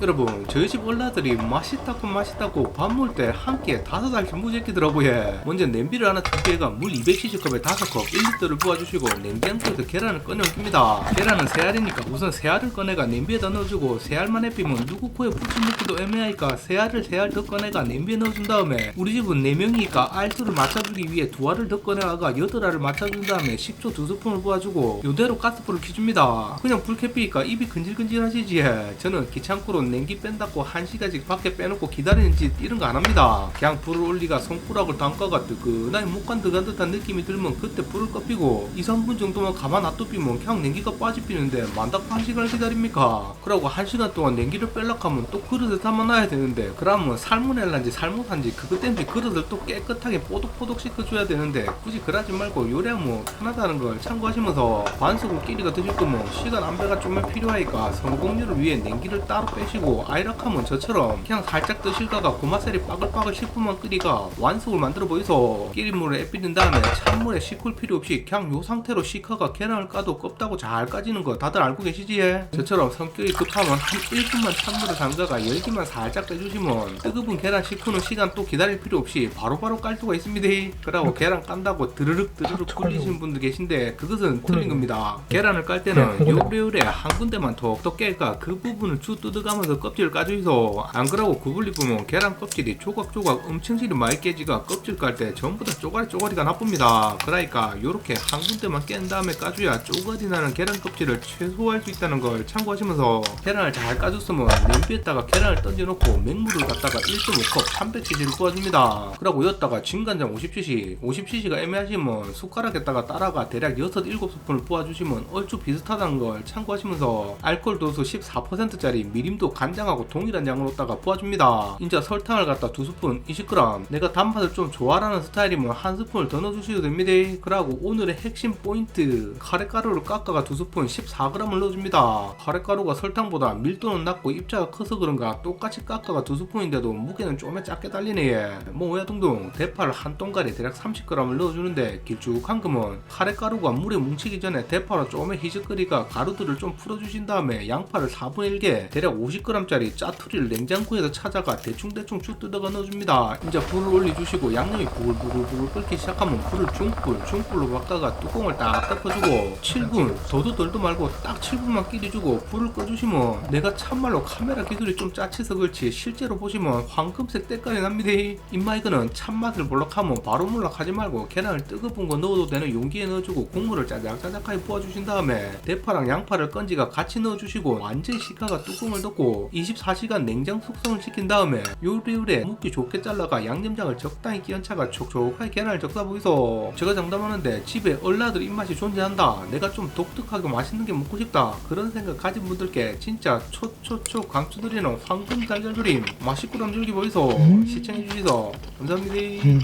여러분 저희 집 얼라들이 맛있다고 맛있다고 밥 먹을 때 한 끼에 다섯 알씩 무제끼더라고요. 먼저 냄비를 하나 두개가 물 200cc컵에 다섯 컵 1리터를 부어주시고 냉장고에서 계란을 꺼내 옮깁니다. 계란은 세 알이니까 우선 세 알을 꺼내가 냄비에다 넣어주고 세 알만 해피면 누구 코에 붙여먹기도 애매하니까 세 알을 세알더 꺼내가 냄비에 넣어준 다음에 우리 집은 네명이니까 알수를 맞춰주기 위해 두 알을 더 꺼내가 여덟 알을 맞춰준 다음에 식초 두 스푼을 부어주고 요대로 가스불을 켜줍니다. 그냥 불 켜피니까 입이 근질근질하시지 저는 귀찮고로 냉기 뺀다고 한 시간씩 밖에 빼놓고 기다리는 짓 이런 거 안 합니다. 그냥 불을 올리가 손가락을 담가가 뜨끈하게 목간 들어간 듯한 느낌이 들면 그때 불을 꺼피고 2, 3분 정도만 가만 놔두비면 그냥 냉기가 빠지 피는데 만다고 한 시간을 기다립니까? 그러고 한 시간 동안 냉기를 뺄락 하면 또 그릇에 담아놔야 되는데 그러면 살모넬라인지 잘못한지 그것 때문에 그릇을 또 깨끗하게 뽀독뽀독 씻어줘야 되는데 굳이 그러지 말고 요리하면 편하다는 걸 참고하시면서 반숙을 끼리가 드실 거면 시간 안배가 좀만 필요하니까 성공률을 위해 냉기를 따로 빼시고 아이락하면 저처럼 그냥 살짝 드실까가 고마셀이 빠글빠글 10분만 끓이가 완숙을 만들어 보이소 끼리물에 애비든 다음에 찬물에 식힐 필요 없이 그냥 요 상태로 시카가 계란을 까도 껍다고 잘 까지는 거 다들 알고 계시지? 저처럼 성격이 급하면 한 1분만 찬물에 담가가 열기만 살짝 빼주시면 뜨거운 계란 식히는 시간 또 기다릴 필요 없이 바로 바로 깔 수가 있습니다. 그러고 계란 깐다고 드르륵 드르륵 굴리시는 분들 계신데 그것은 틀린 겁니다. 계란을 깔 때는 요래요래 한 군데만 톡톡 깨까? 그 부분을 쭉 뜯어가면서 껍질을 까주이소. 안 그러고 구불리 보면 계란 껍질이 조각조각 엄청질이 많이 깨지가 껍질 깔 때 전부 다 쪼가리 쪼가리가 나쁩니다. 그러니까 요렇게 한 군데만 깬 다음에 까줘야 쪼가리 나는 계란 껍질을 최소화할 수 있다는 걸 참고하시면서 계란을 잘 까줬으면 냄비에다가 계란을 던져놓고 맹물을 갖다가 1.5컵 300cc를 부어줍니다. 그러고 여기다가 진간장 50cc 50cc가 애매하시면 숟가락에다가 따라가 대략 6, 7스푼을 부어주시면 얼추 비슷하다는 걸 참고하시면서 알코올 도수 14%짜리 미림도 간장하고 동일한 양으로다가 부어줍니다. 이제 설탕을 갖다 2스푼 20g 내가 단맛을 좀 좋아하는 스타일이면 한 스푼을 더 넣어주셔도 됩니다. 그러고 오늘의 핵심 포인트. 카레가루를 깎아가 2스푼 14g을 넣어줍니다. 카레가루가 설탕보다 밀도는 낮고 입자가 커서 그런가 똑같이 깎아가 2스푼인데도 무게는 좀에 작게 달리네. 뭐 오야둥둥. 대파를 한 동가리 대략 30g을 넣어주는데 길쭉한 금은 카레가루가 물에 뭉치기 전에 대파로 조금의 희적거리가 가루들을 좀 풀어주신 다음에 양파를 4분의 1개 대략 50g짜리 짜투리를 냉장고에서 찾아가 대충대충 쭉 뜯어가 넣어줍니다. 이제 불을 올려주시고 양념이 부글부글부글 끓기 시작하면 불을 중불 중불로 바꿔가 뚜껑을 딱 덮어주고 7분 더도 덜도 말고 딱 7분만 끼려주고 불을 꺼주시면 내가 참말로 카메라 기술이 좀 짜치서 그렇지 실제로 보시면 황금색 때깔이 납니다. 입마이크는 참맛을 몰락하면 바로 몰락하지 말고 계란을 뜨거운 거 넣어도 되는 용기에 넣어주고 국물을 짜작짜작하게 부어주신 다음에 대파랑 양파를 건지가 같이 넣어주시고 완전 시카가 뚜껑을 덮고 24시간 냉장 숙성을 시킨 다음에 요리요리 묵기 좋게 잘라가 양념장을 적당히 끼얹 차가 촉촉하게 계란을 적다 보이소. 제가 장담하는데 집에 얼라들 입맛이 존재한다. 내가 좀 독특하게 맛있는 게 먹고 싶다. 그런 생각 가진 분들께 진짜 초초초 강추드리는 황금 달걀 조림 맛있고 남줄기 보이소. 시청해주시소 감사합니다